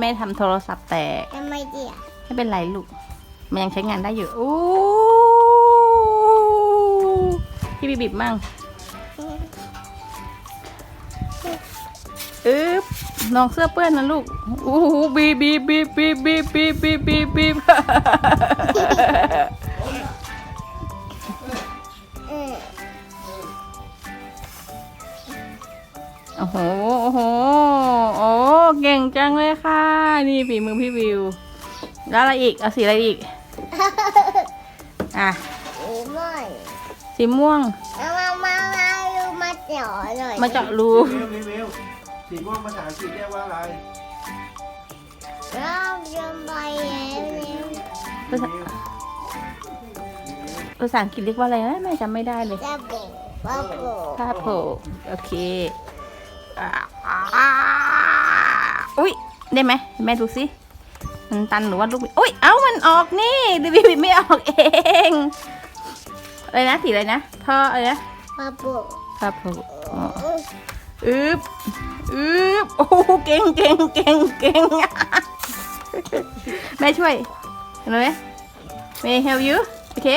แม่ทำโทรศัพท์แตก ทำไมเดียวไม่เป็นไรลูก มันยังใช้งานได้อยู่อู้พี่บีบมั่งอึ๊บน้องเสื้อเปื้อนนะลูกอู้หูบีบบีบบีบบีบบีบบีบบีบบีบบีบ เออโอ้โห โอ้โห โอ้ เก่งจังเลยค่ะ นี่ฝีมือพี่วิว แล้วอะไรอีก เอาสีอะไรอีก อะอีม่อยสีม่วง เอามามามาดูมาเจาะหน่อยมาเจาะรูวิววิววิวสีม่วงภาษาอังกฤษเรียกว่าอะไรเราจะไปแล้วเนี่ยภาษาภาษาอังกฤษเรียกว่าอะไรนะแม่จำไม่ได้เลยจะบุกจะบุกภาพโผล่โอเคอ่าอ่าอุ้ย ได้ไหมแม่ดูสิมันตันหรือว่าลูกบิดอุ้ย เอ้ามันออกนี่ดิบิบิไม่ออกเองอะไรนะสีอะไรนะท่ออะไรนะจะบุกภาพโผล่อ๋ออึ๊บอึ๊บโอ้โหเก่งเก่งเก่งเก่งแม่ช่วยเห็นไหม May I help you โอเค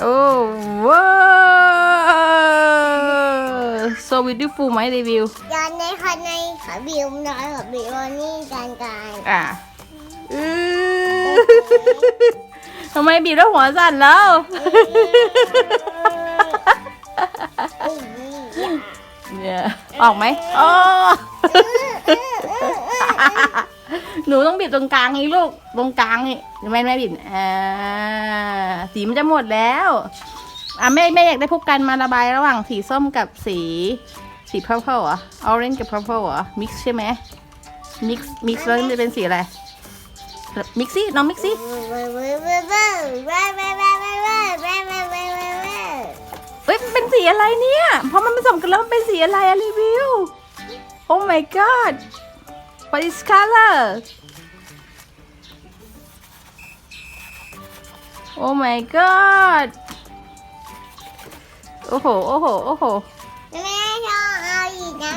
โอ้ wow so beautiful ไหมรีวิวตอนในคนในขอบิวน้อยขอบิวนี่กันกันอะอื้อทำไมบีบแล้วหัวสั่นแล้ว เนี่ยออกไหมอ๋อหนูต้องบีบตรงกลางนี่ลูก ตรงกลางนี่แม่แม่บีบอ่าสีมันจะหมดแล้ว อะแม่แม่อยากได้พวกกันมาระบายระหว่างสีส้มกับสีสี purple เหรอ orange กับ purple เหรอ mix ใช่ไหม mix mix แล้วมันจะเป็นสีอะไร mix สิน้อง mix สิเอ้ยเป็นสีอะไรเนี่ยพอมันผสมกันแล้วมันเป็นสีอะไรอะรีวิว Oh my god what is color Oh my god โอ้โห โอ้โห โอ้โห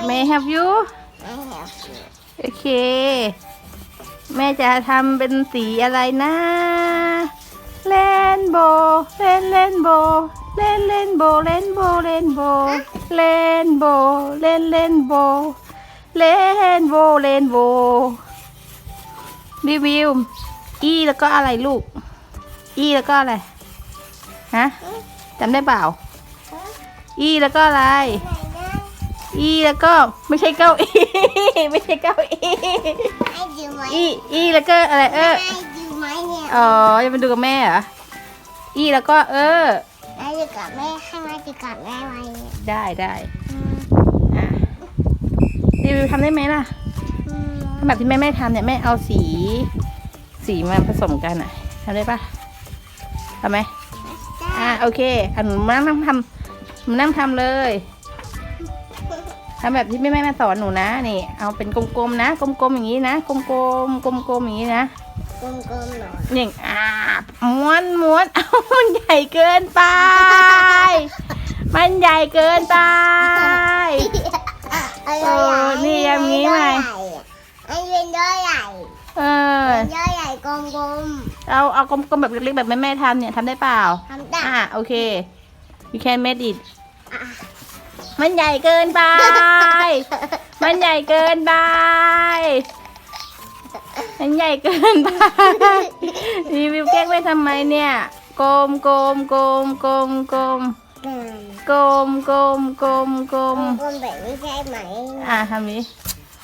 May I have you โอเค แม่จะทำเป็นสีอะไรนะเลนโบเลนเลนโบเลนเลนโบเลนโบเลนโบเลนโบเลนเลนโบเลนโบเลนโบรีวิวอีแล้วก็อะไรลูก อีแล้วก็อะไรฮะจำได้เปล่า อีแล้วก็อะไร อีแล้วก็ไม่ใช่เก้าอี้ไม่ใช่เก้าอี้อีอีแล้วก็อะไรเอออ๋อจะไปดูกับแม่เหรออีแล้วก็เออได้ได้อะรีวิวทำได้ไหมล่ะทำแบบที่แม่แม่ทำเนี่ยแม่เอาสี สีมาผสมกันอะทำได้ปะทำไหมอะโอเคอะหนูมานั่งทำ หนูนั่งทำเลยทำแบบที่แม่แม่มาสอนหนูนะนี่ เอาเป็นกลมๆนะ กลมๆอย่างนี้นะกลมๆกลมๆอย่างนี้นะอย่างอ่าม้วนม้วนเอ้ามันใหญ่เกินไป มันใหญ่เกินไปอันเป็นย่อยใหญ่เออเป็นย่อยใหญ่กลมเอาเอากลมๆแบบเล็กๆแบบแม่แม่ๆทำเนี่ยทำได้เปล่าๆทำได้อ่าโอเค you can make it มันใหญ่เกินไป มันใหญ่เกินไป มันใหญ่เกินไป รีวิวแกล้งไปทำไมเนี่ย กลมกลมกลมกลมกลมอืมกลมกลมกลมกลมกลมแบบนี้ใช่ไหมอะทำนี้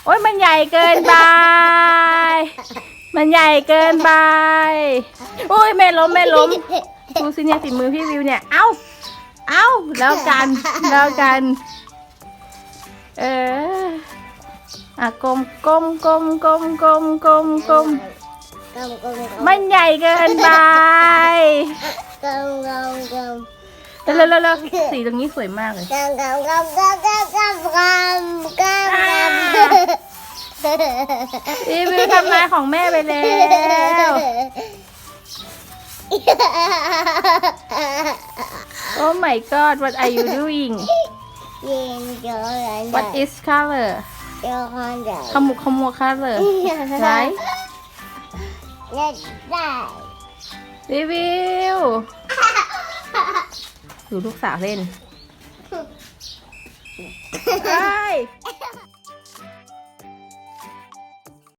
โอ๊ยมันใหญ่เกินไป มันใหญ่เกินไป โอ้ยแม่ล้มแม่ล้มดูสิเนี่ยฝีมือพี่วิวเนี่ย เอ้า เอ้าแล้วกันแล้วกัน เอออะกลมกลมกลมกลมกลมกลมกลมกลมกลมมันใหญ่เกินไปกลมกลมกลมแล้วแล้วแล้วสีตรงนี้สวยมากเลยกลมกลมกลมกลมกลมกลมกลมกลมรีวิวทำลายของแม่ไปแล้ว Oh my god what are you doing What is color ขมุกขมัว color right Red รีวิวดูลูกสาวเล่นไป